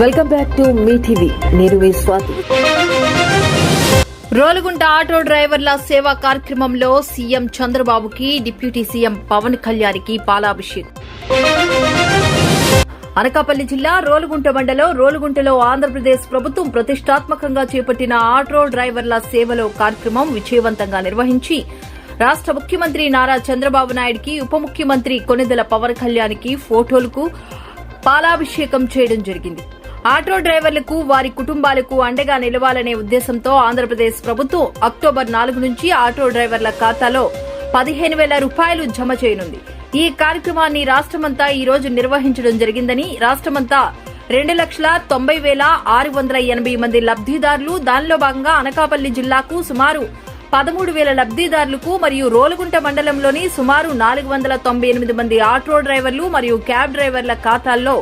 Welcome back to Mee TV. నేను మీ Swathi. Rolugunta auto డ్రైవర్ల సేవా కార్యక్రమంలో సీఎం చంద్రబాబుకి డిప్యూటీ సీఎం పవన్ కళ్యాణ్కి పాలాభిషేకం. అనకాపల్లి జిల్లా రోలుగుంట మండలం రోలుగుంటలో ఆంధ్రప్రదేశ్ ప్రభుత్వం ప్రతిష్టాత్మకంగా చేపట్టిన ఆటో డ్రైవర్ల సేవలో కార్యక్రమం విజయవంతంగా నిర్వహించి రాష్ట ముఖ్యమంత్రి నారా చంద్రబాబు నాయుడికి ఉప ముఖ్యమంత్రి కొనిదెల పవన్ కళ్యాణ్కి ఫోటోలకు పాలాభిషేకం చేయడం జరిగింది. ఆటో డ్రైవర్లకు వారి కుటుంబాలకు అండగా నిలవాలనే ఉద్దేశంతో ఆంధ్రప్రదేశ్ ప్రభుత్వం అక్టోబర్ నాలుగు నుంచి ఆటో డ్రైవర్ల ఖాతాలో పదిహేను వేల రూపాయలు జమ చేయనుంది. ఈ కార్యక్రమాన్ని రాష్ట్రమంతా ఈ రోజు నిర్వహించడం జరిగిందని రాష్ట్రమంతా రెండు లక్షల తొంభై వేల ఆరు వందల ఎనభై మంది లబ్దిదారులు దానిలో భాగంగా అనకాపల్లి జిల్లాకు సుమారు పదమూడు వేల లబ్దిదారులకు మరియు రోలుగుంట మండలంలోని సుమారు నాలుగు వందల తొంభై ఎనిమిది మంది ఆటో డ్రైవర్లు మరియు క్యాబ్ డ్రైవర్ల ఖాతాల్లో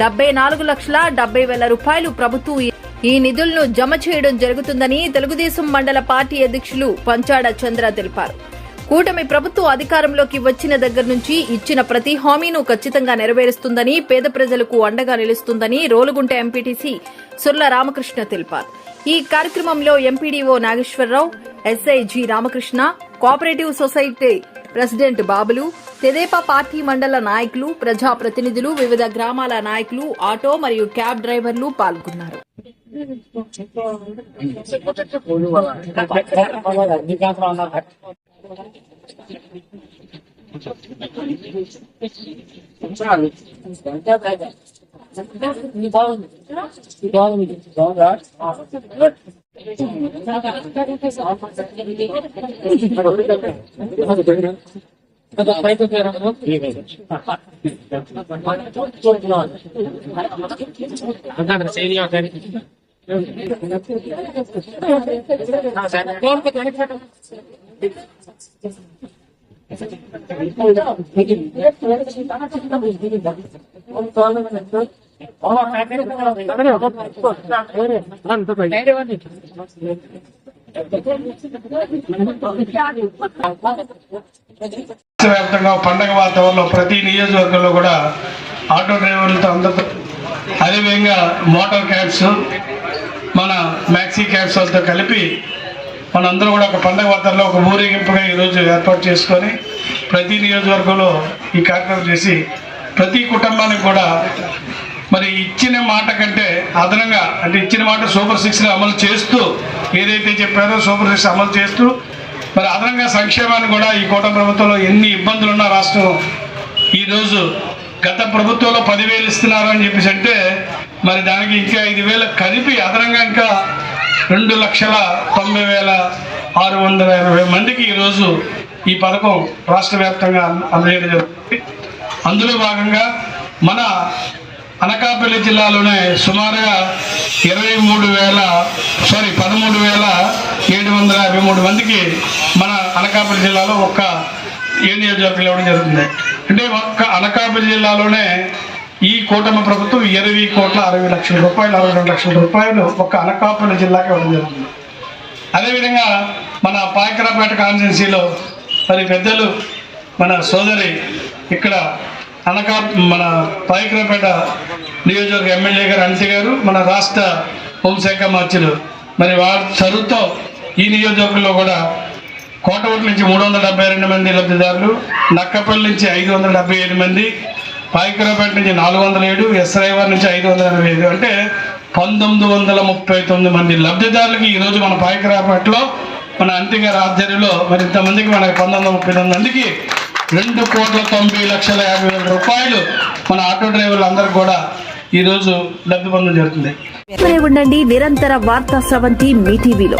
డెబ్బై నాలుగు లక్షల డెబ్బై వేల రూపాయలు ప్రభుత్వం ఈ- నిధులను జమ చేయడం జరుగుతుందని తెలుగుదేశం మండల పార్టీ అధ్యక్షులు పంచాడ చంద్ర తెలిపారు. కూటమి ప్రభుత్వం అధికారంలోకి వచ్చిన దగ్గర నుంచి ఇచ్చిన ప్రతి హామీను ఖచ్చితంగా నెరవేరుస్తుందని పేద ప్రజలకు అండగా నిలుస్తుందని రోలుగుంట ఎంపీటీసీ సుర్ల రామకృష్ణ తెలిపారు. ఈ కార్యక్రమంలో MPDO Nageswararao SI G Ramakrishna cooperative society president Babulu Tedepa party మండల నాయకులు ప్రజా ప్రతినిధులు వివిధ గ్రామాల నాయకులు ఆటో మరియు క్యాబ్ డ్రైవర్లు పాల్గొన్నారు. செய்தி சரி వ్యాప్తంగా పండగ వాతావరణంలో ప్రతి నియోజకవర్గంలో కూడా ఆటో డ్రైవర్లతో అందరితో అదేవిధంగా మోటార్ క్యాబ్స్ మన మ్యాక్సీ క్యాబ్స్ వాళ్ళతో కలిపి మనందరూ కూడా ఒక పండగ వాతావరణంలో ఒక ఊరేగింపుగా ఈరోజు ఏర్పాటు చేసుకొని ప్రతి నియోజకవర్గంలో ఈ కార్యక్రమం చేసి ప్రతి కుటుంబానికి కూడా మరి ఇచ్చిన మాట కంటే అదనంగా అంటే ఇచ్చిన మాట సూపర్ సిక్స్ని అమలు చేస్తూ ఏదైతే చెప్పారో సూపర్ సిక్స్ అమలు చేస్తూ మరి అదనంగా సంక్షేమాన్ని కూడా ఈ కూటమి ప్రభుత్వంలో ఎన్ని ఇబ్బందులు ఉన్నా రాష్ట్రం ఈరోజు గత ప్రభుత్వంలో పదివేలు ఇస్తున్నారు అని చెప్పేసి అంటే మరి దానికి ఇంకా ఐదు వేలు కలిపి అదనంగా ఇంకా రెండు లక్షల తొంభై వేల ఆరు వందల ఎనభై మందికి ఈరోజు ఈ పథకం రాష్ట్ర వ్యాప్తంగా అందజేయడం జరుగుతుంది. అందులో భాగంగా మన అనకాపల్లి జిల్లాలోనే సుమారుగా ఇరవై మూడు వేల సారీ పదమూడు వేల ఏడు వందల యాభై మూడు మందికి మన అనకాపల్లి జిల్లాలో ఒక్క ఏ నియోజకవర్గం ఇవ్వడం జరుగుతుంది. అంటే ఒక్క అనకాపల్లి జిల్లాలోనే ఈ కూటమి ప్రభుత్వం ఇరవై కోట్ల అరవై లక్షల రూపాయలు అరవై రెండు లక్షల రూపాయలు ఒక్క అనకాపల్లి జిల్లాకి ఇవ్వడం జరుగుతుంది. అదేవిధంగా మన పాయకరాపేట కాన్స్టిట్యున్సీలో మరి పెద్దలు మన సోదరి ఇక్కడ అనకా మన పాయకరాపేట నియోజకవర్గ ఎమ్మెల్యే గారు అనిత గారు మన రాష్ట్ర హోంశాఖ మార్చులు మరి వారి చదువుతో ఈ నియోజకవర్గంలో కూడా కోటవుటి నుంచి మూడు వందల డెబ్బై రెండు మంది లబ్ధిదారులు నక్కపల్లి నుంచి ఐదు వందల డెబ్బై ఏడు మంది పాయకరాపేట నుంచి నాలుగు వందల ఏడు ఎస్ఐవార్ నుంచి ఐదు వందల ఎనభై ఐదు అంటే పంతొమ్మిది వందల ముప్పై తొమ్మిది మంది లబ్ధిదారులకి ఈరోజు మన పాయకరాపేటలో మన అంతిగారి ఆధ్వర్యంలో మరి ఇంతమందికి మనకి పంతొమ్మిది వందల ముప్పై తొమ్మిది మందికి రెండు కోట్ల తొంభై లక్షల యాభై వేల రూపాయలు మన ఆటో డ్రైవర్లు అందరికి కూడా ఈరోజు లబ్ధి పొందడం జరుగుతుంది ఉండండి నిరంతర వార్తా స్రవంతి మీ టీవీలో.